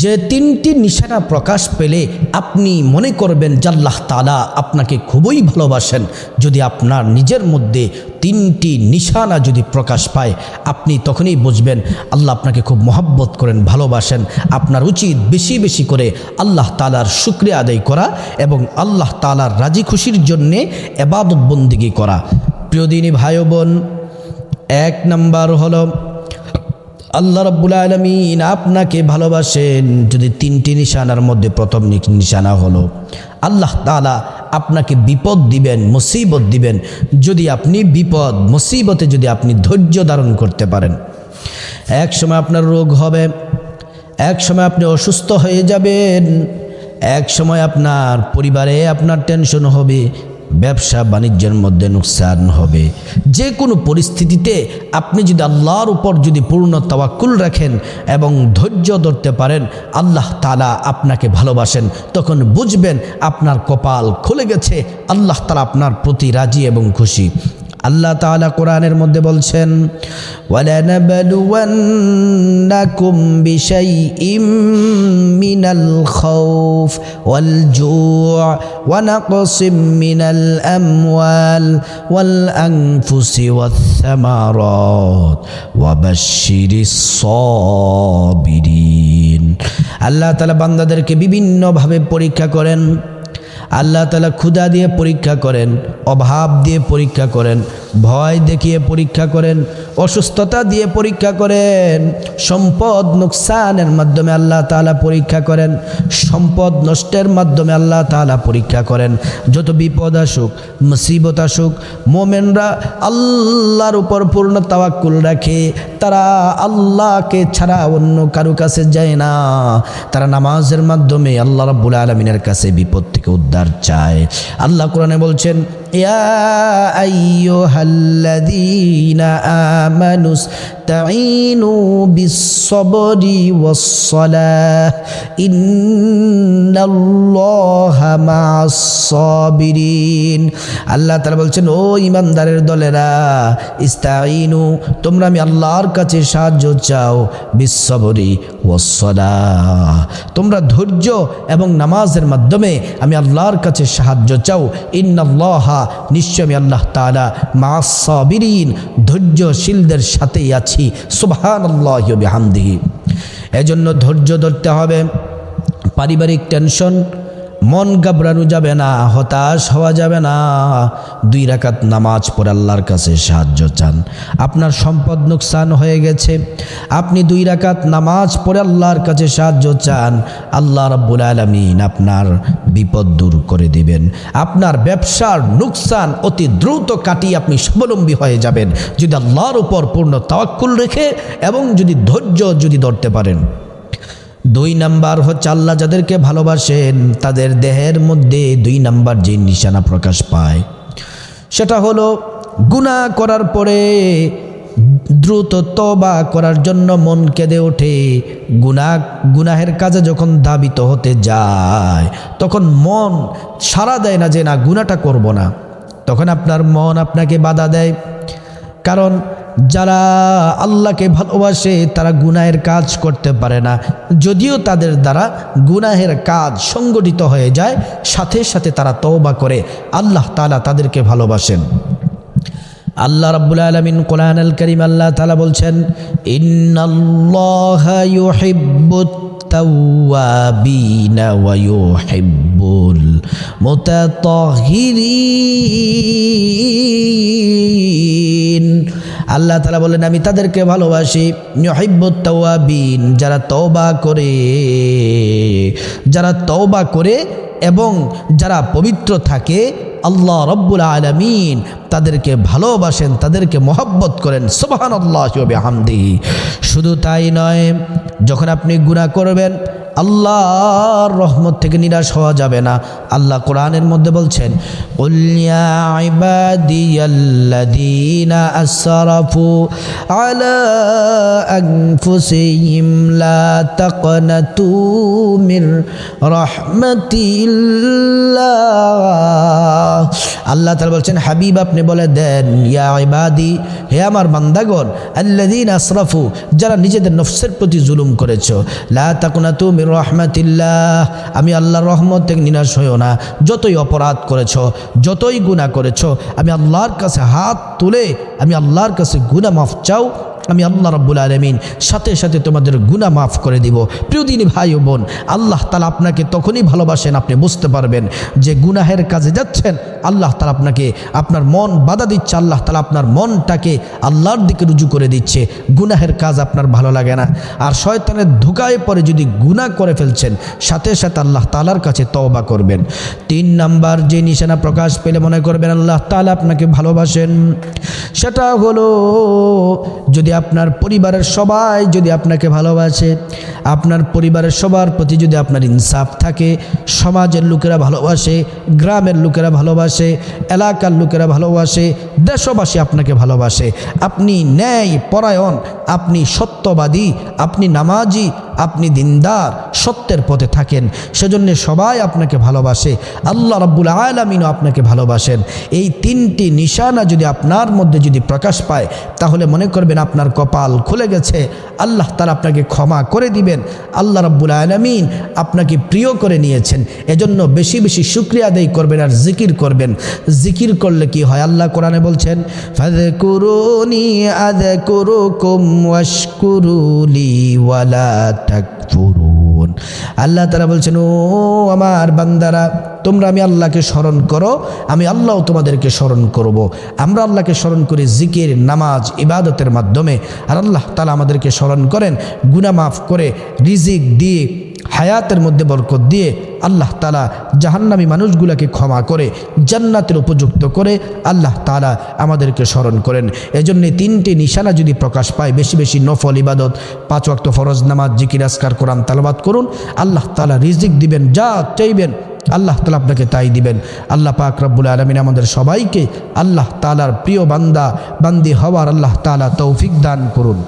যে তিনটি নিশানা প্রকাশ পেলে আপনি মনে করবেন জাল্লাহ তালা আপনাকে খুবই ভালোবাসেন। যদি আপনার নিজের মধ্যে তিনটি নিশানা যদি প্রকাশ পায়, আপনি তখনই বুঝবেন আল্লাহ আপনাকে খুব মহাব্বত করেন, ভালোবাসেন। আপনার উচিত বেশি বেশি করে আল্লাহ তালার শুক্রিয়া আদায় করা এবং আল্লাহ তালার রাজি খুশির জন্যে এবাদত বন্দিগি করা। প্রিয় দিনী ভাই বোন, এক নাম্বার হলো আল্লাহ রব্বুল আলমিন আপনাকে ভালোবাসেন। যদি তিনটি নিশানার মধ্যে প্রথম নিশানা হলো, আল্লাহ তালা আপনাকে বিপদ দিবেন, মুসিবত দিবেন। যদি আপনি বিপদ, মুসিবতে যদি আপনি ধৈর্য ধারণ করতে পারেন, এক সময় আপনার রোগ হবে, এক সময় আপনি অসুস্থ হয়ে যাবেন, এক সময় আপনার পরিবারে আপনার টেনশন হবে ব্যবসা বাণিজ্যের মধ্যে নুকসান হবে। যে কোনো পরিস্থিতিতে আপনি যদি আল্লাহর উপর যদি পূর্ণ তাওয়াক্কুল রাখেন এবং ধৈর্য ধরতে পারেন, আল্লাহ তালা আপনাকে ভালোবাসেন। তখন বুঝবেন আপনার কপাল খুলে গেছে, আল্লাহ তালা আপনার প্রতি রাজি এবং খুশি। আল্লাহ তাআলা কোরআনের মধ্যে বলছেন, ওয়ালানাবলুওয়ান্নাকুম বিশাইইম মিনাল খাউফ ওয়াল জু' ওয়া নাকসিম মিনাল আমওয়াল ওয়াল আনফুসি ওয়াথ থামারাত ওয়া বাশশিরিস সাবিরিন আল্লাহ তাআলা বান্দাদেরকে বিভিন্নভাবে পরীক্ষা করেন। আল্লাহ তালা ক্ষুদা দিয়ে পরীক্ষা করেন অভাব দিয়ে পরীক্ষা করেন ভয় দেখিয়ে পরীক্ষা করেন অসুস্থতা দিয়ে পরীক্ষা করেন। সম্পদ নোকসানের মাধ্যমে আল্লাহ তালা পরীক্ষা করেন। সম্পদ নষ্টের মাধ্যমে আল্লাহ তালা পরীক্ষা করেন। যত বিপদ আসুক, মুসিবত আসুক, মোমেনরা আল্লাহর উপর পূর্ণ তাওয়াক্কুল রাখে। তারা আল্লাহকে ছাড়া অন্য কারও কাছে যায় না। তারা নামাজের মাধ্যমে আল্লাহ রাব্বুল আলমিনের কাছে বিপদ থেকে উদ্ধার চায়। আল্লাহ কোরআনে বলছেন ইয়া আইয়ুহাল্লাযীনা আমানু ইসতাঈনু বিস-সাবরি ওয়াস-সালাহ ইন্নাল্লাহা মা'আস-সাবিরিন আল্লাহ তাআলা বলছেন, ও ইমানদারের দলেরা, ইস্তাঈনু, তোমরা আমি আল্লাহর কাছে সাহায্য চাও বিশ্ববরি ওসলা তোমরা ধৈর্য এবং নামাজের মাধ্যমে আমি আল্লাহর কাছে সাহায্য চাও। ইন্নাল্লাহা নিশ্চয় আমি আল্লাহ তালা মা সাবিরিন ধৈর্যশীলদের সাথেই আছি। সুবহান আল্লাহ বিহামদিহি। এজন্য ধৈর্য ধরতে হবে। পারিবারিক টেনশন মন গাবড়ানো যাবে না, হতাশ হওয়া যাবে না। দুই রাকাত নামাজ পড়ে আল্লাহর কাছে সাহায্য চান। আপনার সম্পদ নুকসান হয়ে গেছে। আপনি দুই রাকাত নামাজ পড়ে আল্লাহর কাছে সাহায্য চান। আল্লাহ রাব্বুল আলমিন আপনার বিপদ দূর করে দিবেন। আপনার ব্যবসার নুকসান অতি দ্রুত কাটিয়ে আপনি স্বাবলম্বী হয়ে যাবেন। যদি আল্লাহর উপর পূর্ণ তাওয়াক্কুল রেখে এবং যদি ধৈর্য যদি ধরতে পারেন। দুই নাম্বার হচ্ছে আল্লাহ যাদেরকে ভালোবাসেন, তাদের দেহের মধ্যে দুই নাম্বার যে নিশানা প্রকাশ পায়, সেটা হলো গুনাহ করার পরে দ্রুত তবা করার জন্য মন কেঁদে ওঠে। গুনাহ, গুনাহের কাজে যখন দাবিত হতে যায়, তখন মন সাড়া দেয় না যে না, গুনাহটা করব না। তখন আপনার মন আপনাকে বাধা দেয়। কারণ যারা আল্লাহকে ভালোবাসে তারা গুনাহের কাজ করতে পারে না যদিও তাদের দ্বারা গুনাহের কাজ সংগঠিত হয়ে যায় সাথে সাথে তারা তওবা করে আল্লাহ তালা তাদেরকে ভালোবাসেন আল্লাহ রাব্বুল আলামিন কোরআন আল করিম আল্লাহ তাআলা বলছেন ইন্নাল্লাহা ইউহিব্বুত التوابين ويحب المتطهرين আল্লাহ তালা বলেন আমি তাদেরকে ভালোবাসি। ইউহিব্বুত তাওয়াবিন যারা তওবা করে। যারা তওবা করে এবং যারা পবিত্র থাকে, আল্লাহ রব্বুল আলমিন তাদেরকে ভালোবাসেন, তাদেরকে মহব্বত করেন। সুবাহান আল্লাহ হামদি শুধু তাই নয়, যখন আপনি গুণা করবেন আল্লাহর রহমত থেকে নিরাশ হওয়া যাবে না আল্লাহ কোরআনের মধ্যে বলছেন قل يا عبادي الذين أسرفوا على أنفسهم لا تقنطوا من رحمة الله আল্লাহ তাআলা বলছেন হাবিব আপনি বলে দেন ইয়া ইবাদি হে আমার বান্দাগণ আল্লাযীন আসরাফু যারা নিজেদের নফসের প্রতি জুলুম করেছো লা তাকুনাতু মির রহমাতিল্লাহ, আমি আল্লাহর রহমত থেকে নিরাশ হইও না। যতই অপরাধ করেছ, যতই গুণা করেছ, আমি আল্লাহর কাছে হাত তুলে, আমি আল্লাহর কাছে গুণা মাফ চাও আমি আল্লাহ রব্বুল আলমিন সাথে সাথে তোমাদের গুণা মাফ করে দিব। প্রিয়দিনী ভাই ও বোন, আল্লাহ তালা আপনাকে তখনই ভালোবাসেন, আপনি বুঝতে পারবেন যে গুনাহের কাজে যাচ্ছেন, আল্লাহ তালা আপনাকে আপনার মন বাধা দিচ্ছে, আল্লাহ তালা আপনার মনটাকে আল্লাহর দিকে রুজু করে দিচ্ছে। গুনাহের কাজ আপনার ভালো লাগে না। আর শয়তানের ধোকায় পরে যদি গুনাহ করে ফেলছেন, সাথে সাথে আল্লাহ তালার কাছে তওবা করবেন। তিন নাম্বার যে নিশানা প্রকাশ পেলে মনে করবেন, আল্লাহ তালা আপনাকে ভালোবাসেন। সেটা হলো, যদি আপনার পরিবারের সবাই যদি আপনাকে ভালোবাসে, আপনার পরিবারের সবার প্রতি যদি আপনার ইনসাফ থাকে, সমাজের লোকেরা ভালোবাসে, গ্রামের লোকেরা ভালোবাসে, এলাকার লোকেরা ভালোবাসে দেশবাসী আপনাকে ভালোবাসে। আপনি ন্যায় পরায়ণ, আপনি সত্যবাদী, আপনি নামাজি, আপনি দিনদার, সত্যের পথে থাকেন। সেজন্য সবাই আপনাকে ভালোবাসে। আল্লাহ রাব্বুল আলমিনও আপনাকে ভালোবাসেন। এই তিনটি নিশানা যদি আপনার মধ্যে যদি প্রকাশ পায়, তাহলে মনে করবেন আপনার কপাল খুলে গেছে। আল্লাহ তারা আপনাকে ক্ষমা করে দিবেন। আল্লাহ রাব্বুল আলমিন আপনাকে প্রিয় করে নিয়েছেন। এজন্য বেশি বেশি শুক্রিয়া আদায় করবেন আর জিকির করবেন। জিকির করলে কি হয়? আল্লাহ কোরআনে বলছেন ওয়াশকুরুলি ওয়ালা তাকফুরুন আল্লাহ তারা বলছেন, ও আমার বান্দারা, তোমরা আমি আল্লাহকে স্মরণ করো, আমি আল্লাহ তোমাদেরকে স্মরণ করব। আমরা আল্লাহকে স্মরণ করি জিকির, নামাজ, ইবাদতের মাধ্যমে আর আল্লাহ তালা আমাদেরকে স্মরণ করেন গুনা মাফ করে, রিজিক দিয়ে হায়াতের মধ্যে বরকত দিয়ে আল্লাহ তালা জাহান্নামী মানুষগুলোকে ক্ষমা করে, জান্নাতের উপযুক্ত করে আল্লাহ তালা আমাদেরকে স্মরণ করেন। এজন্য তিনটি নিশানা যদি প্রকাশ পায়, বেশি বেশি নফল ইবাদত, পাঁচ ওয়াক্ত ফরজ নামাজ, জিকির আসকার কোরআন তালবাদ করুন, আল্লাহ তালা রিজিক দিবেন, যা চাইবেন, আল্লাহ তালা আপনাকে তাই দিবেন। আল্লাহ পাক রব্বুল আলমিন আমাদের সবাইকে আল্লাহ তালার প্রিয় বান্দা, বান্দি হওয়ার আল্লাহ তালা তৌফিক দান করুন।